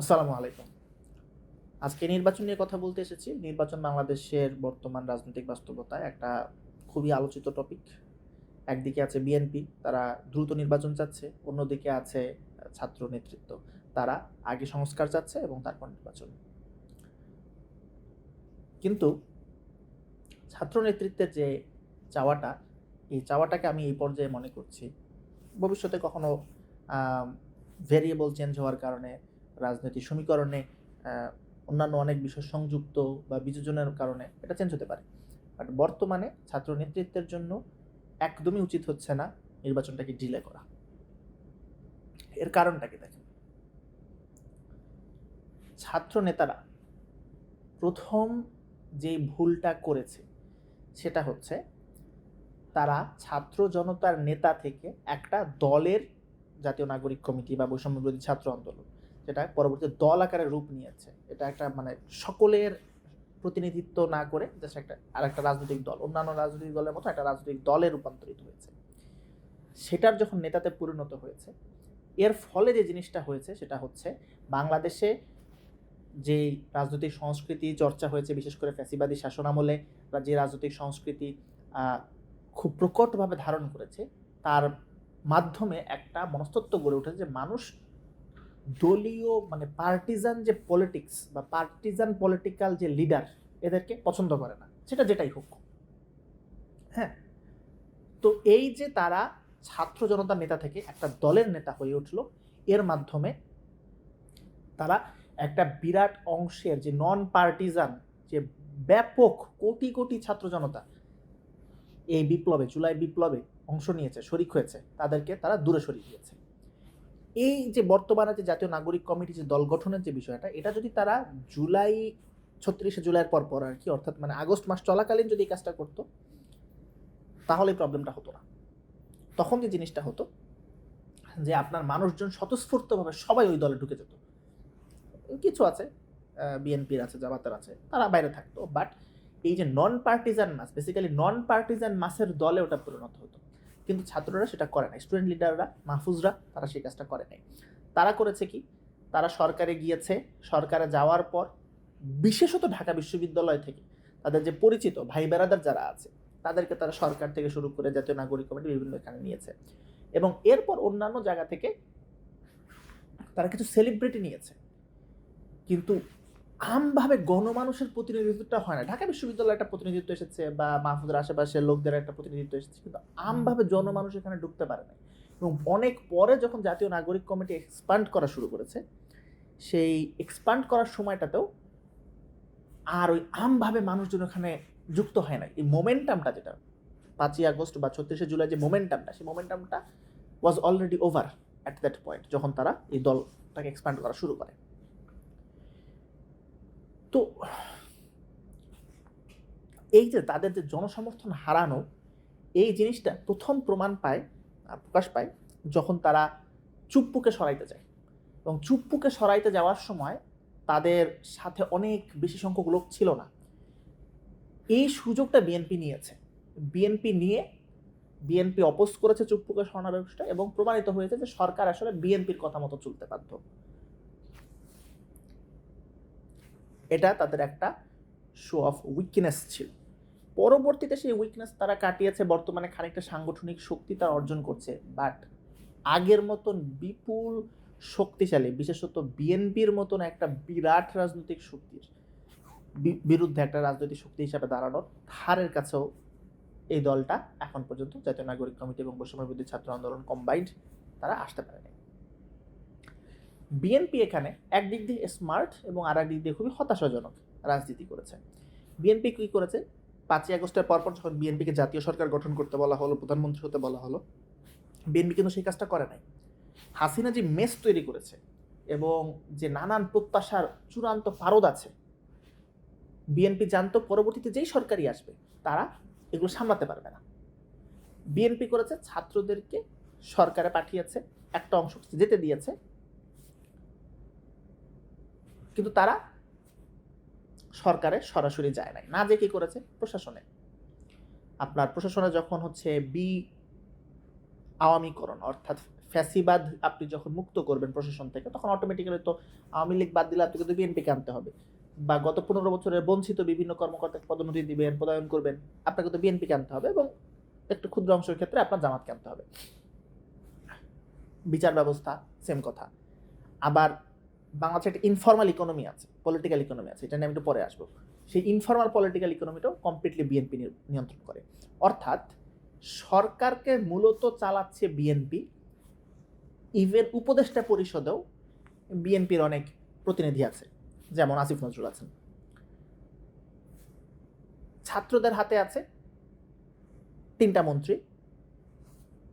আসসালামু আলাইকুম। আজকে নির্বাচন নিয়ে কথা বলতে এসেছি। নির্বাচন বাংলাদেশের বর্তমান রাজনৈতিক বাস্তবতায় একটা খুবই আলোচিত টপিক একদিকে আছে বিএনপি তারা দ্রুত নির্বাচন চাচ্ছে। অন্যদিকে আছে ছাত্র নেতৃত্ব। তারা আগে সংস্কার চাচ্ছে এবং তারপর নির্বাচন। কিন্তু ছাত্র নেতৃত্বের যে চাওয়াটা, এই চাওয়াটাকে আমি এই পর্যায়ে মনে করছি। ভবিষ্যতে কখনো ভেরিয়েবল চেঞ্জ হওয়ার কারণে রাজনৈতিক সমীকরণে অন্যান্য অনেক বিষয় সংযুক্ত বা বিযোজনের কারণে এটা চেঞ্জ হতে পারে। বাট বর্তমানে ছাত্র নেতৃত্বের জন্য একদমই উচিত হচ্ছে না নির্বাচনটাকে ডিলে করা। এর কারণটা কি দেখেন? ছাত্র নেতারা প্রথম যে ভুলটা করেছে সেটা হচ্ছে তারা ছাত্র জনতার নেতা থেকে একটা দলের জাতীয় নাগরিক কমিটি বা বৈষম্য বিরোধী ছাত্র আন্দোলন যেটা পরবর্তী দল আকারে রূপ নিয়েছে। এটা একটা মানে সকলের প্রতিনিধিত্ব না করে জাস্ট একটা আর একটা রাজনৈতিক দল, অন্যান্য রাজনৈতিক দলের মতো একটা রাজনৈতিক দলে রূপান্তরিত হয়েছে। সেটার যখন নেতাতে পরিণত হয়েছে, এর ফলে যে জিনিসটা হয়েছে সেটা হচ্ছে বাংলাদেশে যে রাজনৈতিক সংস্কৃতি চর্চা হয়েছে, বিশেষ করে ফ্যাসিবাদী শাসনামলে যে রাজনৈতিক সংস্কৃতি খুব প্রকটভাবে ধারণ করেছে, তার মাধ্যমে একটা মনস্তত্ব গড়ে উঠেছে যে মানুষ দলীয় মানে পার্টিজান যে পলিটিক্স বা পার্টিজান পলিটিক্যাল যে লিডার এদেরকে পছন্দ করে না, সেটা যেটাই হোক। হ্যাঁ? তো এই যে তারা ছাত্র জনতার নেতা থেকে একটা দলের নেতা হয়ে উঠল, এর মাধ্যমে তারা একটা বিরাট অংশের যে নন পার্টিজান যে ব্যাপক কোটি কোটি ছাত্র জনতা এই বিপ্লবে, জুলাই বিপ্লবে অংশ নিয়েছে, শরিক হয়েছে, তাদেরকে তারা দূরে সরিয়ে দিয়েছে। এই যে বর্তমানে যে জাতীয় নাগরিক কমিটি যে দল গঠনের যে বিষয়টা, এটা যদি তারা জুলাই, ছত্রিশে জুলাইয়ের পর পর আর কি, অর্থাৎ মানে আগস্ট মাস চলাকালীন যদি এই কাজটা করতো, তাহলে প্রবলেমটা হতো না। তখন যে জিনিসটা হতো, যে আপনার মানুষজন স্বতঃস্ফূর্তভাবে সবাই ওই দলে ঢুকে যেত। কিছু আছে বিএনপির আছে, জামাতের আছে, তারা বাইরে থাকতো। বাট এই যে non partisan mass basically non partisan মাসের দলে ওটা পরিণত হতো। কিন্তু ছাত্ররা সেটা করে নাই। স্টুডেন্ট লিডাররা মাহফুজরা, তারা সেই কাজটা করে নাই। তারা করেছে কি? তারা সরকারে গিয়েছে, সরকারে যাওয়ার পর বিশেষত ঢাকা বিশ্ববিদ্যালয় থেকে তাদের যে পরিচিত ভাই বেড়াদার যারা আছে, তাদেরকে তারা সরকার থেকে শুরু করে জাতীয় নাগরিক কমিটি বিভিন্ন এখানে নিয়েছে। এবং এরপর অন্যান্য জায়গা থেকে তারা কিছু সেলিব্রিটি নিয়েছে। কিন্তু আমভাবে গণমানুষের প্রতিনিধিত্বটা হয় না। ঢাকা বিশ্ববিদ্যালয়ে একটা প্রতিনিধিত্ব এসেছে বা মাহফুজের আশেপাশের লোকদের একটা প্রতিনিধিত্ব এসেছে, কিন্তু আমভাবে জনমানুষ এখানে ঢুকতে পারে না এবং অনেক পরে যখন জাতীয় নাগরিক কমিটি এক্সপান্ড করা শুরু করেছে, সেই এক্সপান্ড করার সময়টাতেও আর ওই আমভাবে মানুষজন ওখানে যুক্ত হয় না এই মোমেন্টামটা যেটা, পাঁচই আগস্ট বা ছত্রিশে জুলাই যে মোমেন্টামটা সেই মোমেন্টামটা was already over at that point যখন তারা এই দলটাকে এক্সপান্ড করা শুরু করে। তো এই যে তাদের যে জনসমর্থন হারানো, এই জিনিসটা প্রথম প্রমাণ পায় প্রকাশ পায় যখন তারা চুপ্পুকে সরাইতে যায়। এবং চুপ্পুকে সরাইতে যাওয়ার সময় তাদের সাথে অনেক বেশি সংখ্যক লোক ছিল না। এই সুযোগটা বিএনপি নিয়েছে। বিএনপি নিয়ে বিএনপি অপোজ করেছে চুপ্পুকে সরানোর ব্যবস্থা এবং প্রমাণিত হয়েছে যে সরকার আসলে বিএনপির কথা মতো চলতে বাধ্য। এটা তাদের একটা শো অফ উইকনেস ছিল। পরবর্তীতে সেই উইকনেস তারা কাটিয়েছে, বর্তমানে খানিকটা সাংগঠনিক শক্তি তারা অর্জন করছে। বাট আগের মতন বিপুল শক্তিশালী, বিশেষত বিএনপির মতন একটা বিরাট রাজনৈতিক শক্তির বিরুদ্ধে একটা রাজনৈতিক শক্তি হিসাবে দাঁড়ানোর ধারের কাছেও এই দলটা এখন পর্যন্ত জাতীয় নাগরিক কমিটি এবং বৈষম্য ছাত্র আন্দোলন কম্বাইন্ড তারা আসতে পারেনি। বিএনপি এখানে একদিক দিয়ে স্মার্ট এবং আর দিক দিয়ে খুবই হতাশাজনক রাজনীতি করেছে। বিএনপি কী করেছে? পাঁচই আগস্টের পরপর যখন বিএনপিকে জাতীয় সরকার গঠন করতে বলা হলো, প্রধানমন্ত্রী হতে বলা হলো বিএনপি কিন্তু সেই কাজটা করে নাই। হাসিনা যে মেস তৈরি করেছে এবং যে নানান প্রত্যাশার চূড়ান্ত পারদ আছে বিএনপি জানতো পরবর্তীতে যেই সরকারই আসবে, তারা এগুলো সামলাতে পারবে না। বিএনপি করেছে ছাত্রদেরকে সরকারে পাঠিয়েছে, একটা অংশ যেতে দিয়েছে কিন্তু তারা সরকারে সরাসরি যায় নাই। না যে কি করেছে, প্রশাসনে। আপনার প্রশাসনে যখন হচ্ছে বি আওয়ামীকরণ, অর্থাৎ ফ্যাসিবাদ আপনি যখন মুক্ত করবেন প্রশাসন থেকে, তখন অটোমেটিক্যালি তো আওয়ামী লীগ বাদ দিলে আপনি কিন্তু বিএনপিকে আনতে হবে। বা গত পনেরো বছরের বঞ্চিত বিভিন্ন কর্মকর্তাকে পদোন্নতি দিবেন, পদায়ন করবেন, আপনাকে তো বিএনপিকে আনতে হবে এবং একটু ক্ষুদ্র অংশের ক্ষেত্রে আপনার জামাতকে আনতে হবে। বিচার ব্যবস্থা সেম কথা। আবার বাংলাদেশে একটা ইনফর্মাল ইকোনমি আছে পলিটিক্যাল ইকোনমি আছে, এটা নিয়ে আমি একটু পরে আসব। সেই ইনফর্মাল পলিটিক্যাল ইকোনমিটাও কমপ্লিটলি বিএনপি নিয়ন্ত্রণ করে। অর্থাৎ সরকারকে মূলত চালাচ্ছে বিএনপি ইভেন উপদেষ্টা পরিষদেও বিএনপির অনেক প্রতিনিধি আছে, যেমন আসিফ নজরুল আছেন। ছাত্রদের হাতে আছে তিনটা মন্ত্রী,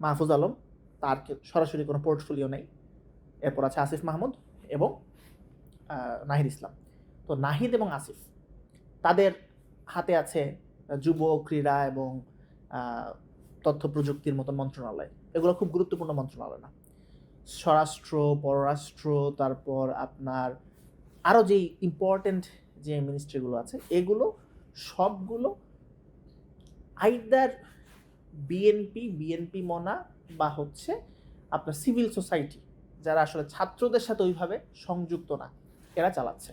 মাহফুজ আলম, তার সরাসরি কোনো পোর্টফোলিও নেই। এরপর আছে আসিফ মাহমুদ এবং নাহিদ ইসলাম। তো নাহিদ এবং আসিফ, তাদের হাতে আছে যুব, ক্রীড়া এবং তথ্য প্রযুক্তির মতো মন্ত্রণালয়। এগুলো খুব গুরুত্বপূর্ণ মন্ত্রণালয় না। স্বরাষ্ট্র, পররাষ্ট্র, তারপর আপনার আরও যেই ইম্পর্টেন্ট যে মিনিস্ট্রিগুলো আছে, এগুলো সবগুলো আইদার বিএনপি বিএনপি মনা বা হচ্ছে আপনার সিভিল সোসাইটি যারা আসলে ছাত্রদের সাথে ওইভাবে সংযুক্ত না, এরা চালাচ্ছে।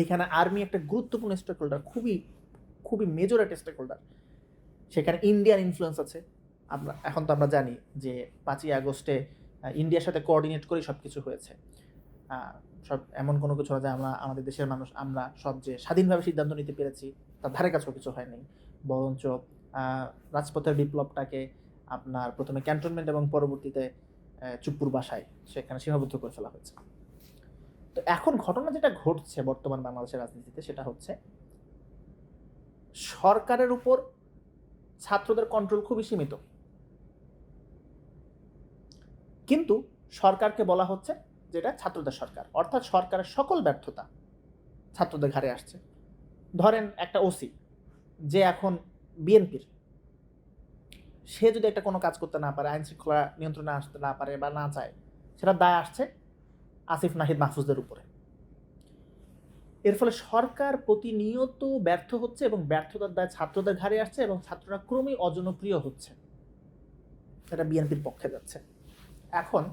এইখানে আর্মি একটা গুরুত্বপূর্ণ স্টেক হোল্ডার খুবই খুবই মেজর একটা স্টেক হোল্ডার সেখানে ইন্ডিয়ান ইনফ্লুয়েন্স আছে। আমরা, এখন তো আমরা জানি যে পাঁচই আগস্টে ইন্ডিয়ার সাথে কোঅর্ডিনেট করেই সব কিছু হয়েছে সব এমন কোনো কিছু না যে আমরা, আমাদের দেশের মানুষ, আমরা সব যে স্বাধীনভাবে সিদ্ধান্ত নিতে পেরেছি, তার ধারে কাছেও কিছু হয়নি বরঞ্চ রাজপথের বিপ্লবটাকে আপনার প্রথমে ক্যান্টনমেন্ট এবং পরবর্তীতে চুপ্পুর বাসায় সেখানে সীমাবদ্ধ করে ফেলা হয়েছে। তো এখন ঘটনা যেটা ঘটছে বর্তমান বাংলাদেশের রাজনীতিতে সেটা হচ্ছে, সরকারের উপর ছাত্রদের কন্ট্রোল খুবই সীমিত। কিন্তু সরকারকে বলা হচ্ছে যেটা ছাত্রদের সরকার। অর্থাৎ সরকারের সকল ব্যর্থতা ছাত্রদের ঘাড়ে আসছে। ধরেন একটা ওসি, যে এখন বিএনপির। সে যদি একটা কোনো কাজ করতে না পারে আইন শৃঙ্খলা নিয়ন্ত্রণে আসতে না পারে বা না চায়, সেটা দায় আসছে আসিফ নাহিদ মাহফুজদের উপরে। এর ফলে সরকার প্রতিনিয়ত ব্যর্থ হচ্ছে এবং ব্যর্থতার দায় ছাত্রদের ঘাড়ে আসছে এবং ছাত্ররা ক্রমেই অজনপ্রিয় হচ্ছে। এটা বিএনপির পক্ষে যাচ্ছে। এখন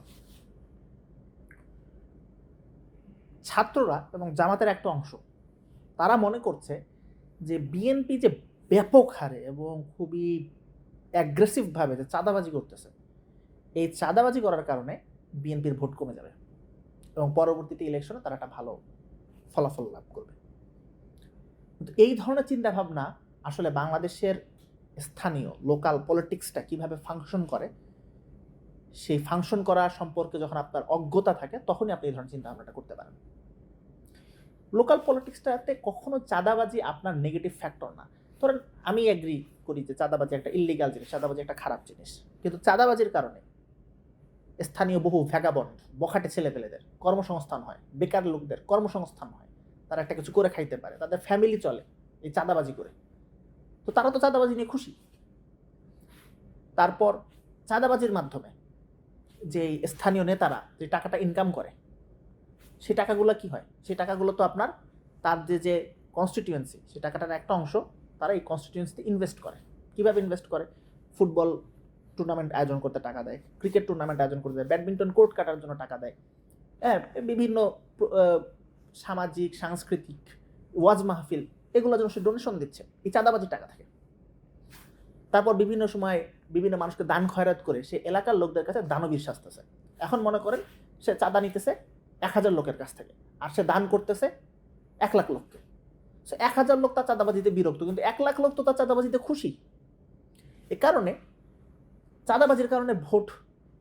ছাত্ররা এবং জামাতের একটা অংশ, তারা মনে করছে যে বিএনপি যে ব্যাপক হারে এবং খুবই অ্যাগ্রেসিভভাবে যে চাঁদাবাজি করতেছে। এই চাঁদাবাজি করার কারণে বিএনপির ভোট কমে যাবে এবং পরবর্তীতে ইলেকশনে তারা একটা ভালো ফলাফল লাভ করবে। কিন্তু এই ধরনের চিন্তাভাবনা আসলে বাংলাদেশের স্থানীয় লোকাল পলিটিক্সটা কীভাবে ফাংশন করে, সেই ফাংশন করা সম্পর্কে যখন আপনার অজ্ঞতা থাকে, তখনই আপনি এই ধরনের চিন্তা ভাবনাটা করতে পারেন। লোকাল পলিটিক্সটাতে কখনো চাঁদাবাজি আপনার নেগেটিভ ফ্যাক্টর না। ধরেন আমি এগ্রি করি যে চাঁদাবাজি একটা ইলিগাল জিনিস, চাঁদাবাজি একটা খারাপ জিনিস। কিন্তু চাঁদাবাজির কারণে স্থানীয় বহু ভ্যাগাবন্ড বখাটে ছেলেপেলেদের, কর্মসংস্থান হয়, বেকার লোকদের কর্মসংস্থান হয়, তারা একটা কিছু করে খাইতে পারে, তাদের ফ্যামিলি চলে এই চাঁদাবাজি করে। তো তারা তো চাঁদাবাজি নিয়ে খুশি। তারপর চাঁদাবাজির মাধ্যমে যে স্থানীয় নেতারা যে টাকাটা ইনকাম করে, সেই টাকাগুলো কি হয়? সেই টাকাগুলো তো আপনার তার যে যে কনস্টিটিউয়েন্সি সেই টাকাটার একটা অংশ তারা এই কনস্টিটিউয়েন্সিতে ইনভেস্ট করে। কীভাবে ইনভেস্ট করে? ফুটবল টুর্নামেন্ট আয়োজন করতে টাকা দেয় ক্রিকেট টুর্নামেন্ট আয়োজন করতে দেয় ব্যাডমিন্টন কোর্ট কাটার জন্য টাকা দেয়। হ্যাঁ বিভিন্ন সামাজিক, সাংস্কৃতিক, ওয়াজ মাহফিল, এগুলোর জন্য সে ডোনেশন দিচ্ছে। এই চাঁদাবাজির টাকা থাকে। তারপর বিভিন্ন সময় বিভিন্ন মানুষকে দান খয়রাত করে সে এলাকার লোকদের কাছে দানবীর শাস্তেছে এখন মনে করেন সে চাঁদা নিতেছে এক হাজার লোকের কাছ থেকে, আর সে দান করতেছে এক লাখ লোককে। সে এক হাজার লোক তার চাঁদাবাজিতে বিরক্ত, কিন্তু এক লাখ লোক তো তার চাঁদাবাজিতে খুশি। এ কারণে চাঁদাবাজির কারণে ভোট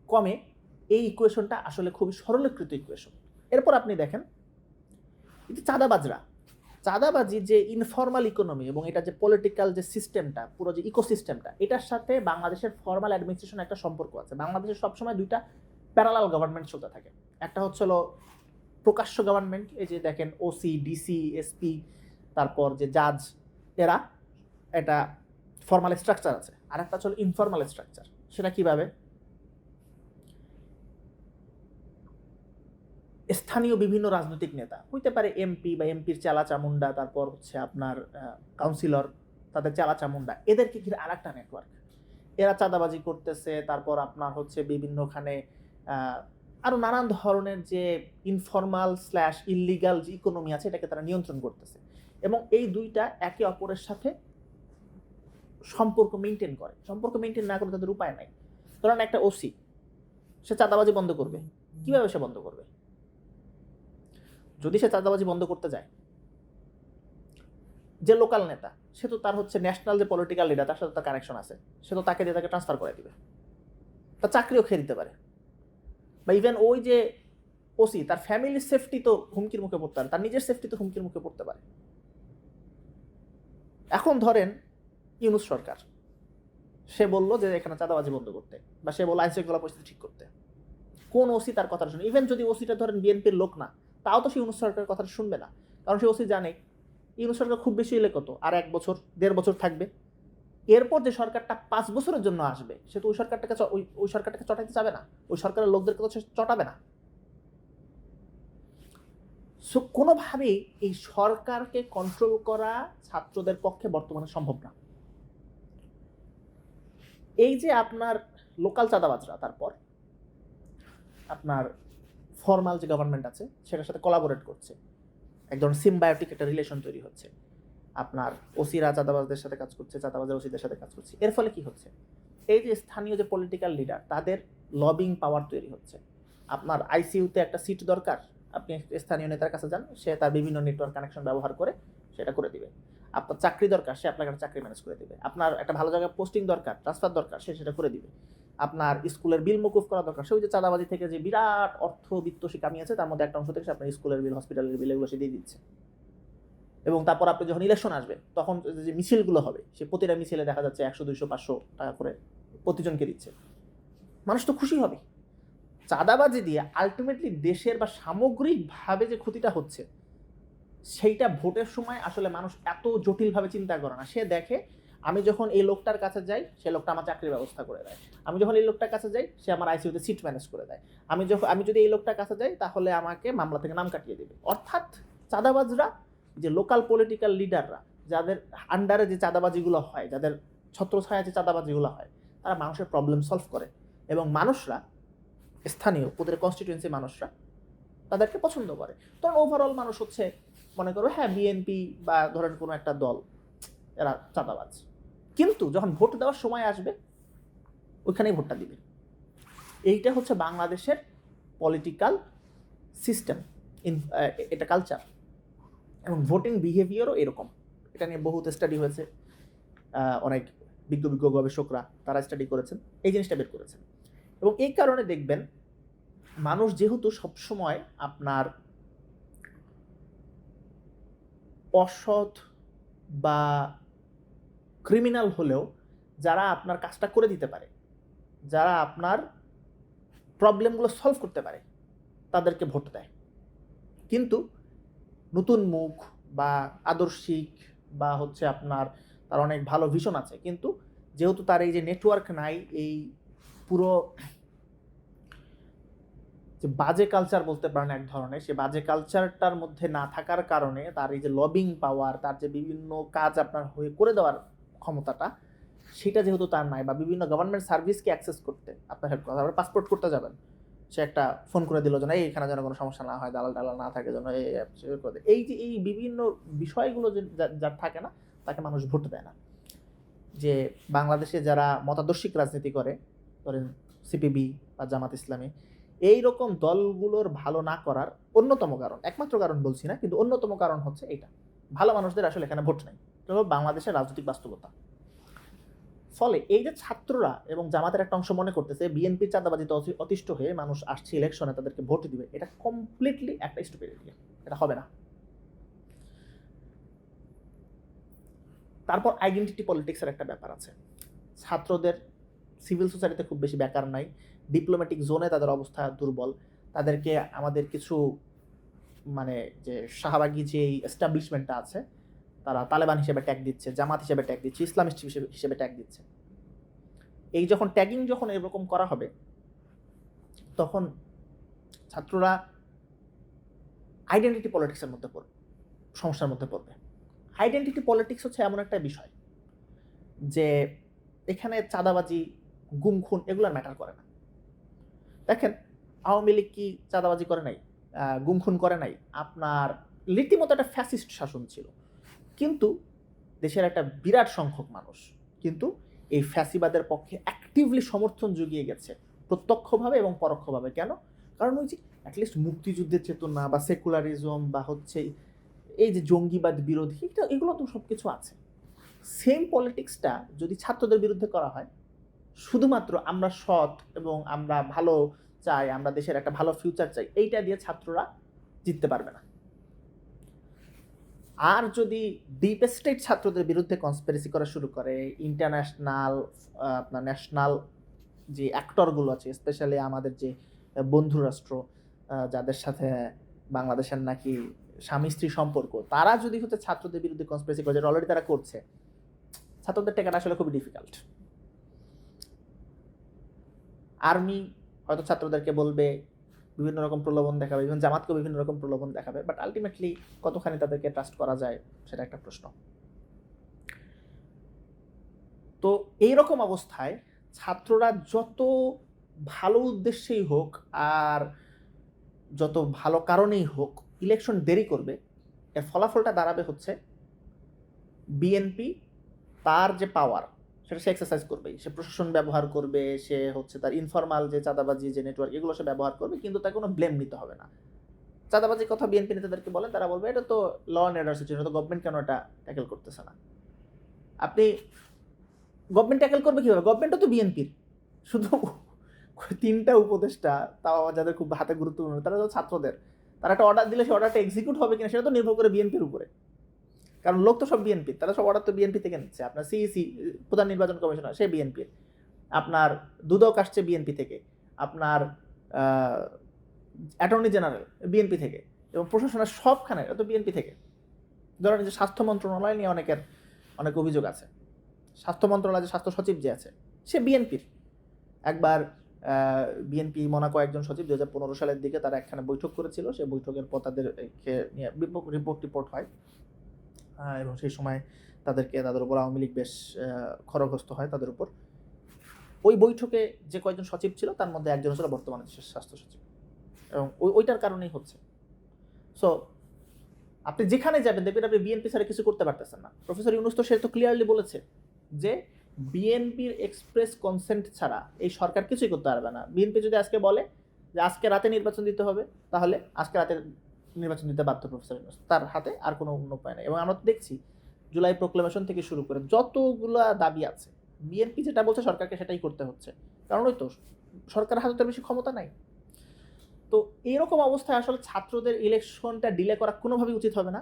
কমে, এই ইকুয়েশনটা আসলে খুবই সরলীকৃত ইকুয়েশন এরপর আপনি দেখেন যে চাঁদাবাজরা, চাঁদাবাজি যে ইনফর্মাল ইকোনমি এবং এটা যে পলিটিক্যাল যে সিস্টেমটা পুরো যে ইকোসিস্টেমটা এটার সাথে বাংলাদেশের ফর্মাল অ্যাডমিনিস্ট্রেশন একটা সম্পর্ক আছে। বাংলাদেশের সবসময় দুইটা প্যারালাল গভর্নমেন্ট চলতে থাকে। একটা হচ্ছে হলো প্রকাশ্য গভর্নমেন্ট এই যে দেখেন ওসি ডিসি এসপি তারপর যে জাজ এরা এটা ফর্মাল স্ট্রাকচার আছে। আর একটা হচ্ছে ইনফর্মাল স্ট্রাকচার সেটা কীভাবে? স্থানীয় বিভিন্ন রাজনৈতিক নেতা হইতে পারে এমপি বা এমপির চালা চামুন্ডা তারপর হচ্ছে আপনার কাউন্সিলর তাদের চালা চামুন্ডা এদেরকে ঘিরে আর একটা নেটওয়ার্ক এরা চাঁদাবাজি করতেছে তারপর আপনার হচ্ছে বিভিন্নখানে আহ, আরও নানান ধরনের যে ইনফর্মাল স্ল্যাশ ইলিগাল যে ইকোনমি আছে এটাকে তারা নিয়ন্ত্রণ করতেছে। এবং এই দুইটা একে অপরের সাথে সম্পর্ক মেনটেন করে। সম্পর্ক মেনটেন না করে তাদের উপায় নাই। ধরেন একটা ওসি সে চাঁদাবাজি বন্ধ করবে। কীভাবে সে বন্ধ করবে? যদি সে চাঁদাবাজি বন্ধ করতে যায়, যে লোকাল নেতা, সে তো তার হচ্ছে ন্যাশনাল যে পলিটিক্যাল লিডার তার সাথে তার কানেকশন আছে। সে তো তাকে দিয়ে তাকে ট্রান্সফার করে দিবে। তার চাকরিও খেয়ে দিতে পারে। বা ইভেন ওই যে ওসি তার ফ্যামিলির সেফটি তো হুমকির মুখে পড়তে পারে। তার নিজের সেফটি তো হুমকির মুখে পড়তে পারে। এখন ধরেন ইউনুস সরকার, সে বলল যে এখানে চাঁদাবাজি বন্ধ করতে বা সে বলল আইন শৃঙ্খলা পরিস্থিতি ঠিক করতে। কোন ওসি তার কথা শুনে ইভেন যদি ওসিটা ধরেন বিএনপির লোক না, তাও তো সে ইউনুস সরকারের কথা শুনবে না। কারণ সে ওসি জানে, ইউনুস সরকার খুব বেশি এলে কত, আর এক বছর, দেড় বছর থাকবে। এরপর যে সরকারটা পাঁচ বছরের জন্য আসবে, সে তো ওই সরকারটাকে ওই ওই সরকারটাকে চটাইতে যাবে না। ওই সরকারের লোকদেরকে তো সে চটাবে না। সো কোনোভাবেই এই সরকারকে কন্ট্রোল করা ছাত্রদের পক্ষে বর্তমানে সম্ভব না। এই যে আপনার লোকাল চাঁদাবাজরা, তারপর আপনার ফর্মাল যে গভর্নমেন্ট আছে, সেটার সাথে কোলাবোরেট করছে। এক ধরনের সিম্বায়োটিক একটা রিলেশন তৈরি হচ্ছে। আপনার ওসিরা চাঁদাবাজদের সাথে কাজ করছে, চাঁদাবাজের ওসিদের সাথে কাজ করছে। এর ফলে কি হচ্ছে? এই যে স্থানীয় যে পলিটিক্যাল লিডার তাদের লবিং পাওয়ার তৈরি হচ্ছে। আপনার আইসিইউতে একটা সিট দরকার আপনি স্থানীয় নেতার কাছে যান, সে তার বিভিন্ন নেটওয়ার্ক কানেকশন ব্যবহার করে সেটা করে দিবে। আপনার চাকরি দরকার, সে আপনাকে চাকরি ম্যানেজ করে দিবে। আপনার একটা ভালো জায়গায় পোস্টিং দরকার ট্রান্সফার দরকার, সে সেটা করে দিবে। আপনার স্কুলের বিল মকুফ করা দরকার, সে ওই যে চাঁদাবাজি থেকে যে বিরাট অর্থ বিত্ত সে কামিয়েছে তার মধ্যে একটা অংশ থেকে সে আপনার স্কুলের বিল হসপিটালের বিল এগুলো সে দিয়ে দিচ্ছে। এবং তারপর আপনি যখন ইলেকশন আসবে, তখন যে মিছিলগুলো হবে, সে প্রতিটা মিছিলে দেখা যাচ্ছে একশো, দুইশো, পাঁচশো টাকা করে প্রতিজনকে দিচ্ছে। মানুষ তো খুশি হবে। চাঁদাবাজি দিয়ে আলটিমেটলি দেশের বা সামগ্রিকভাবে যে ক্ষতিটা হচ্ছে, সেইটা ভোটের সময় আসলে মানুষ এত জটিলভাবে চিন্তা করে না। সে দেখে, আমি যখন এই লোকটার কাছে যাই, সে লোকটা আমার চাকরির ব্যবস্থা করে দেয়। আমি যখন এই লোকটার কাছে যাই, সে আমার আইসিইউতে সিট ম্যানেজ করে দেয়। আমি যখন আমি যদি এই লোকটার কাছে যাই, তাহলে আমাকে মামলা থেকে নাম কাটিয়ে দেবে। অর্থাৎ চাঁদাবাজরা, যে লোকাল পলিটিক্যাল লিডাররা যাদের আন্ডারে যে চাঁদাবাজিগুলো হয়, যাদের ছত্রছায়া যে চাঁদাবাজিগুলো হয়, তারা মানুষের প্রবলেম সলভ করে। এবং মানুষরা স্থানীয়, ওদের কনস্টিটুয়েন্সি মানুষরা, তাদেরকে পছন্দ করে। তখন ওভারঅল মানুষ হচ্ছে, মনে করো হ্যাঁ বিএনপি বা ধরেন কোনো একটা দল, এরা চাঁদাবাজ। কিন্তু যখন ভোট দেওয়ার সময় আসবে, ওইখানেই ভোটটা দিবে। এইটা হচ্ছে বাংলাদেশের পলিটিক্যাল সিস্টেম ইন এটা কালচার এবং ভোটিং বিহেভিয়ারও এরকম। এটা নিয়ে বহুত স্টাডি হয়েছে অনেক বিজ্ঞ বিজ্ঞ গবেষকরা, তারা স্টাডি করেছেন। এই জিনিসটা বের করেছেন। এবং এই কারণে দেখবেন মানুষ যেহেতু সবসময় আপনার অসৎ বা ক্রিমিনাল হলেও যারা আপনার কাজটা করে দিতে পারে, যারা আপনার প্রবলেমগুলো সলভ করতে পারে, তাদেরকে ভোট দেয়। কিন্তু নতুন মুখ বা আদর্শিক বা হচ্ছে আপনার, তার অনেক ভালো ভিশন আছে। কিন্তু যেহেতু তার এই যে নেটওয়ার্ক নাই, এই পুরো যে বাজে কালচার বলতে পারেন এক ধরনের, সে বাজে কালচারটার মধ্যে না থাকার কারণে তার এই যে লবিং পাওয়ার তার যে বিভিন্ন কাজ আপনার হয়ে করে দেওয়ার ক্ষমতাটা, সেটা যেহেতু তার নাই বা বিভিন্ন গভর্নমেন্ট সার্ভিসকে অ্যাক্সেস করতে আপনার হেল্প করা, তারপরে পাসপোর্ট করতে যাবেন। সে একটা ফোন করে দিল যেন, এই এখানে যেন কোনো সমস্যা না হয়, দালাল টালাল না থাকে যেন, এই এই যে এই বিভিন্ন বিষয়গুলো যে যা- যার থাকে না, তাকে মানুষ ভোট দেয় না। যে বাংলাদেশে যারা মতাদর্শিক রাজনীতি করে ধরেন সিপিবি বা জামাত ইসলামী এই রকম দলগুলোর ভালো না করার অন্যতম কারণ, একমাত্র কারণ বলছি না, কিন্তু অন্যতম কারণ হচ্ছে এটা ভালো মানুষদের আসলে এখানে ভোট নেই। এটা হলো বাংলাদেশের রাজনৈতিক বাস্তবতা। ফলে এই যে ছাত্ররা এবং জামাতের একটা অংশ মনে করতেছে, বিএনপির চাঁদাবাজিতে অতি- অতিষ্ঠ হয়ে মানুষ আসছে ইলেকশনে তাদেরকে ভোট দিবে, এটা কমপ্লিটলি একটা স্টুপিডিটি এটা হবে না। তারপর আইডেন্টিটি পলিটিক্সের একটা ব্যাপার আছে। ছাত্রদের সিভিল সোসাইটিতে খুব বেশি বেকার নাই। ডিপ্লোম্যাটিক জোনে তাদের অবস্থা দুর্বল। তাদেরকে আমাদের কিছু মানে যে শাহবাগী যে এস্টাবলিশমেন্টটা আছে, তারা তালেবান হিসেবে ট্যাগ দিচ্ছে, জামাত হিসেবে ট্যাগ দিচ্ছে, ইসলামিস্ট হিসেবে হিসেবে ট্যাগ দিচ্ছে। এই যখন ট্যাগিং যখন এরকম করা হবে, তখন ছাত্ররা আইডেন্টিটি পলিটিক্সের মধ্যে পড়বে, সমস্যার মধ্যে পড়বে। আইডেন্টিটি পলিটিক্স হচ্ছে এমন একটা বিষয় যে এখানে চাঁদাবাজি গুম খুন এগুলো ম্যাটার করে না। দেখেন, আওয়ামী লীগ কি চাঁদাবাজি করে নাই? গুম খুন করে নাই? আপনার রীতিমতো একটা ফ্যাসিস্ট শাসন ছিল। কিন্তু দেশের একটা বিরাট সংখ্যক মানুষ কিন্তু এই ফ্যাসিবাদের পক্ষে অ্যাক্টিভলি সমর্থন জুগিয়ে গেছে, প্রত্যক্ষভাবে এবং পরোক্ষভাবে। কেন? কারণ ওই যে অ্যাটলিস্ট মুক্তিযুদ্ধের চেতনা বা সেকুলারিজম বা হচ্ছে এই যে জঙ্গিবাদ বিরোধী, এটা, এগুলো তো সব কিছু আছে সেম পলিটিক্সটা যদি ছাত্রদের বিরুদ্ধে করা হয় শুধুমাত্র আমরা সৎ এবং আমরা ভালো চাই, আমরা দেশের একটা ভালো ফিউচার চাই, এইটা দিয়ে ছাত্ররা জিততে পারবে না। আর যদি ডিপ স্টেট ছাত্রদের বিরুদ্ধে কনস্পিরেসি করা শুরু করে ইন্টারন্যাশনাল আপনার ন্যাশনাল যে অ্যাক্টরগুলো আছে স্পেশালি আমাদের যে বন্ধু রাষ্ট্র যাদের সাথে বাংলাদেশের নাকি স্বামী স্ত্রী সম্পর্ক, তারা যদি হচ্ছে ছাত্রদের বিরুদ্ধে কনস্পিরেসি করে, যেটা অলরেডি তারা করছে, ছাত্রদের টেকাটা আসলে খুবই ডিফিকাল্ট আর্মি, হয়তো ছাত্রদেরকে বলবে, বিভিন্ন রকম প্রলোভন দেখাবে ইভেন জামাতকেও বিভিন্ন রকম প্রলোভন দেখাবে বাট আলটিমেটলি কতখানি তাদেরকে ট্রাস্ট করা যায়, সেটা একটা প্রশ্ন। তো এই রকম অবস্থায় ছাত্ররা যত ভালো উদ্দেশ্যেই হোক আর যত ভালো কারণেই হোক ইলেকশন দেরি করবে। এর ফলাফলটা দাঁড়াবে হচ্ছে বিএনপি তার যে পাওয়ার সেটা সে এক্সারসাইজ করবেই সে প্রশাসন ব্যবহার করবে, সে হচ্ছে তার ইনফরমাল যে চাঁদাবাজি, যে নেটওয়ার্ক এগুলো সে ব্যবহার করবে, কিন্তু তার কোনো ব্লেম নিতে হবে না। চাঁদাবাজির কথা বিএনপি নেতাদেরকে বলেন তারা বলবে, এটা তো ল অ্যান্ড অর্ডার সিচুয়েশন তো গভর্নমেন্ট কেন এটা ট্যাকেল করতেছে না? আপনি গভর্নমেন্ট ট্যাকেল করবে কীভাবে? গভর্নমেন্টও তো বিএনপির শুধু তিনটা উপদেষ্টা, তাও যাদের খুব হাতে গুরুত্বপূর্ণ, তারা তো ছাত্রদের। তারা একটা অর্ডার দিলে সে অর্ডারটা এক্সিকিউট হবে কিনা, সেটা তো নির্ভর করে বিএনপির উপরে। কারণ লোক তো সব বিএনপি তারা সব অর্ডার তো বিএনপি থেকে নিচ্ছে। আপনার সিইসি প্রধান নির্বাচন কমিশনার, সে বিএনপির আপনার দুদক আসছে বিএনপি থেকে। আপনার অ্যাটর্নি জেনারেল বিএনপি থেকে। এবং প্রশাসনের সবখানে তো বিএনপি থেকে। ধরেন যে স্বাস্থ্য মন্ত্রণালয় নিয়ে অনেকের, অনেক অভিযোগ আছে। স্বাস্থ্য মন্ত্রণালয় যে স্বাস্থ্য সচিব যে আছে, সে বিএনপির একবার বিএনপি মোনাকো একজন সচিব দু হাজার পনেরো সালের দিকে তারা একখানে বৈঠক করেছিল। সে বৈঠকের পর তাদেরকে নিয়ে রিপোর্ট রিপোর্ট হয়। এবং সেই সময় তাদেরকে তাদের উপর আওয়ামী লীগ বেশ আহ, খড়গহস্ত হয় তাদের উপর। ওই বৈঠকে যে কয়েকজন সচিব ছিল তার মধ্যে একজন ছিল বর্তমানে দেশের স্বাস্থ্য সচিব। এবং ওই ওইটার কারণেই হচ্ছে। সো আপনি যেখানে যাবেন দেখবেন আপনি বিএনপি ছাড়া কিছু করতে পারতেছেন না। প্রফেসর ইউনুস তো সে তো ক্লিয়ারলি বলেছে যে বিএনপির এক্সপ্রেস কনসেন্ট ছাড়া এই সরকার কিছুই করতে পারবে না। বিএনপি যদি আজকে বলে যে আজকে রাতে নির্বাচন দিতে হবে তাহলে আজকে রাতে নির্বাচন দিতে বাধ্য প্রফেসর ইউনুস। তার হাতে আর কোনো অন্য উপায় নেই। এবং আমরা তো দেখছি জুলাই প্রোক্লেমেশন থেকে শুরু করে যতগুলা দাবি আছে, বিএনপি যেটা বলছে সরকারকে সেটাই করতে হচ্ছে। কারণ ওই তো সরকারের হাতে তো বেশি ক্ষমতা নাই। তো এরকম অবস্থায় আসলে ছাত্রদের ইলেকশনটা ডিলে করা কোনোভাবেই উচিত হবে না।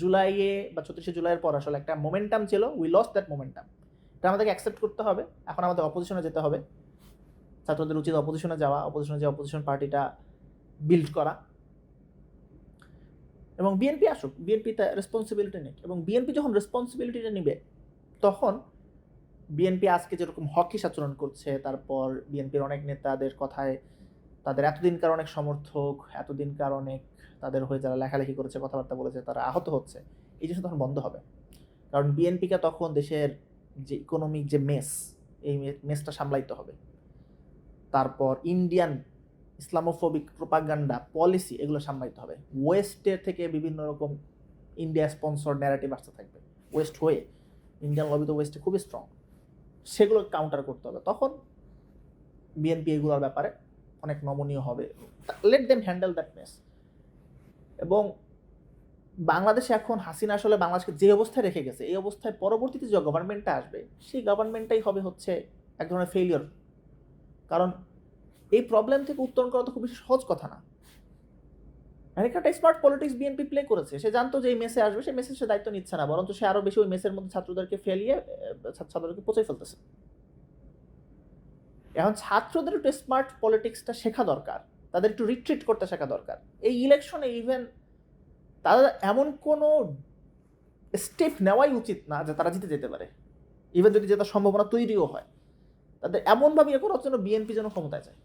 জুলাইয়ে বা চৌত্রিশে জুলাইয়ের পর আসলে একটা মোমেন্টাম ছিল উই লস দ্যাট মোমেন্টাম এটা আমাদেরকে অ্যাকসেপ্ট করতে হবে। এখন আমাদের অপোজিশনে যেতে হবে। ছাত্রদের উচিত অপোজিশনে যাওয়া অপোজিশনে যে অপোজিশন পার্টিটা বিল্ড করা। এবং বিএনপি আসুক বিএনপি তা রেসপন্সিবিলিটি নেই এবং বিএনপি যখন রেসপন্সিবিলিটিটা নেবে, তখন বিএনপি আজকে যেরকম হকিস আচরণ করছে, তারপর বিএনপির অনেক নেতাদের কথায়, তাদের এতদিনকার অনেক সমর্থক, এতদিনকার অনেক তাদের হয়ে যারা লেখালেখি করেছে, কথাবার্তা বলেছে, তারা আহত হচ্ছে, এই জিনিস তখন বন্ধ হবে। কারণ বিএনপিকে তখন দেশের যে ইকোনমিক যে মেস এই মেসটা সামলাইতে হবে। তারপর ইন্ডিয়ান ইসলামোফোবিক প্রোপাগান্ডা পলিসি এগুলো সামলাইতে হবে। ওয়েস্টের থেকে বিভিন্ন রকম ইন্ডিয়া স্পন্সর ন্যারেটিভ আসতে থাকবে। ওয়েস্ট হয়ে ইন্ডিয়ান লবি তো ওয়েস্টে খুবই স্ট্রং সেগুলো কাউন্টার করতে হবে। তখন বিএনপি এগুলোর ব্যাপারে অনেক নমনীয় হবে। Let them handle that mess এবং বাংলাদেশে এখন হাসিনা আসলে বাংলাদেশকে যে অবস্থায় রেখে গেছে, এই অবস্থায় পরবর্তীতে যে গভর্নমেন্টটা আসবে, সেই গভর্নমেন্টটাই হবে হচ্ছে এক ধরনের ফেলিওর কারণ এই প্রবলেম থেকে উত্তরণ করা তো খুব বেশি সহজ কথা না। একটা স্মার্ট পলিটিক্স বিএনপি প্লে করেছে। সে জানতো যে এই মেসে আসবে, সেই মেসে সে দায়িত্ব নিচ্ছে না, বরঞ্চ সে আরও বেশি ওই মেসের মধ্যে ছাত্রদেরকে ফেলিয়ে ছাত্রদেরকে পচে ফেলতেছে। এখন ছাত্রদের একটু স্মার্ট পলিটিক্সটা শেখা দরকার। তাদের একটু রিট্রিট করতে শেখা দরকার। এই ইলেকশনে ইভেন তারা এমন কোনো স্টেপ নেওয়াই উচিত না যে তারা জিতে যেতে পারে। ইভেন যদি জেতার সম্ভাবনা তৈরিও হয়। তাদের এমনভাবে ইয়ে করা যেন বিএনপি যেন ক্ষমতায় যায়।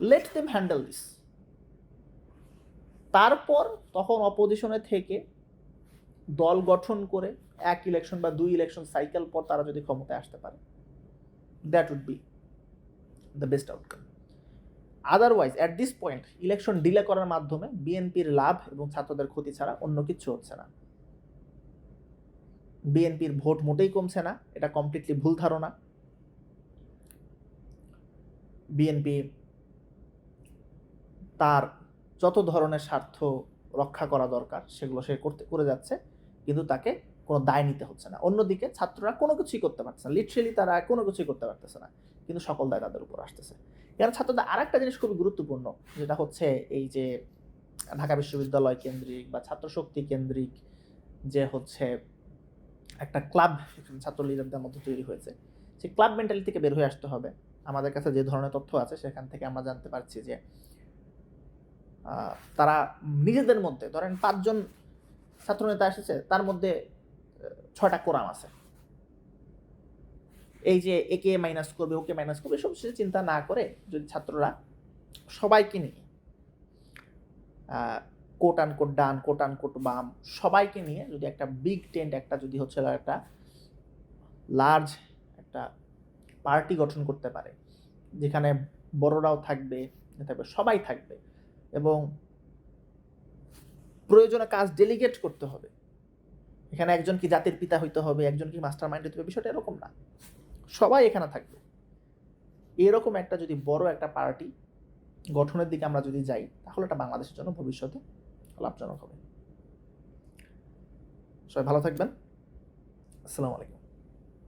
লেট দেম হ্যান্ডেল দিস তারপর তখন অপোজিশনে থেকে দল গঠন করে এক ইলেকশন বা দুই ইলেকশন সাইকেল পর তারা যদি ক্ষমতায় আসতে পারে that would be the best outcome otherwise at this point election delay করার মাধ্যমে বিএনপির লাভ এবং ছাত্রদের ক্ষতি ছাড়া অন্য কিছু হচ্ছে না। বিএনপির ভোট মোটেই কমছে না, এটা কমপ্লিটলি ভুল ধারণা। বিএনপি তার যত ধরনের স্বার্থ রক্ষা করা দরকার, সেগুলো সে করতে, করে যাচ্ছে, কিন্তু তাকে কোনো দায় নিতে হচ্ছে না। অন্যদিকে ছাত্ররা কোনো কিছুই করতে পারছে না। লিটারেলি তারা কোনো কিছুই করতে পারতেছে না, কিন্তু সকল দায় তাদের উপর আসতেছে। এখানে ছাত্রদের আর একটা জিনিস খুবই গুরুত্বপূর্ণ, যেটা হচ্ছে এই যে ঢাকা বিশ্ববিদ্যালয় কেন্দ্রিক বা ছাত্র শক্তি কেন্দ্রিক যে হচ্ছে একটা ক্লাব ছাত্র লিডারদের মধ্যে তৈরি হয়েছে, সেই ক্লাব মেন্টালিটি থেকে বের হয়ে আসতে হবে। আমাদের কাছে যে ধরনের তথ্য আছে, সেখান থেকে আমরা জানতে পারছি যে তারা নিজেদের মধ্যে, ধরেন পাঁচজন ছাত্রনেতা এসেছে, তার মধ্যে ছয়টা কোরাম আছে। এই যে একে মাইনাস করবে ওকে মাইনাস করবে সব চিন্তা না করে যদি ছাত্ররা সবাইকে নিয়ে কোট আন কোট ডান কোট আন কোট বাম, সবাইকে নিয়ে যদি একটা বিগ টেন্ট একটা যদি হচ্ছে একটা লার্জ একটা পার্টি গঠন করতে পারে, যেখানে বড়রাও থাকবে থাকবে, সবাই থাকবে এবং প্রয়োজনে কাজ ডেলিগেট করতে হবে। এখানে একজন কি জাতির পিতা হইতে হবে, একজন কি মাস্টার মাইন্ড হইতে হবে, বিষয়টা এরকম না। সবাই এখানে থাকবে। এরকম একটা যদি বড় একটা পার্টি গঠনের দিকে আমরা যদি যাই, তাহলে এটা বাংলাদেশের জন্য ভবিষ্যতে লাভজনক হবে। সবাই ভালো থাকবেন। আসসালামু আলাইকুম।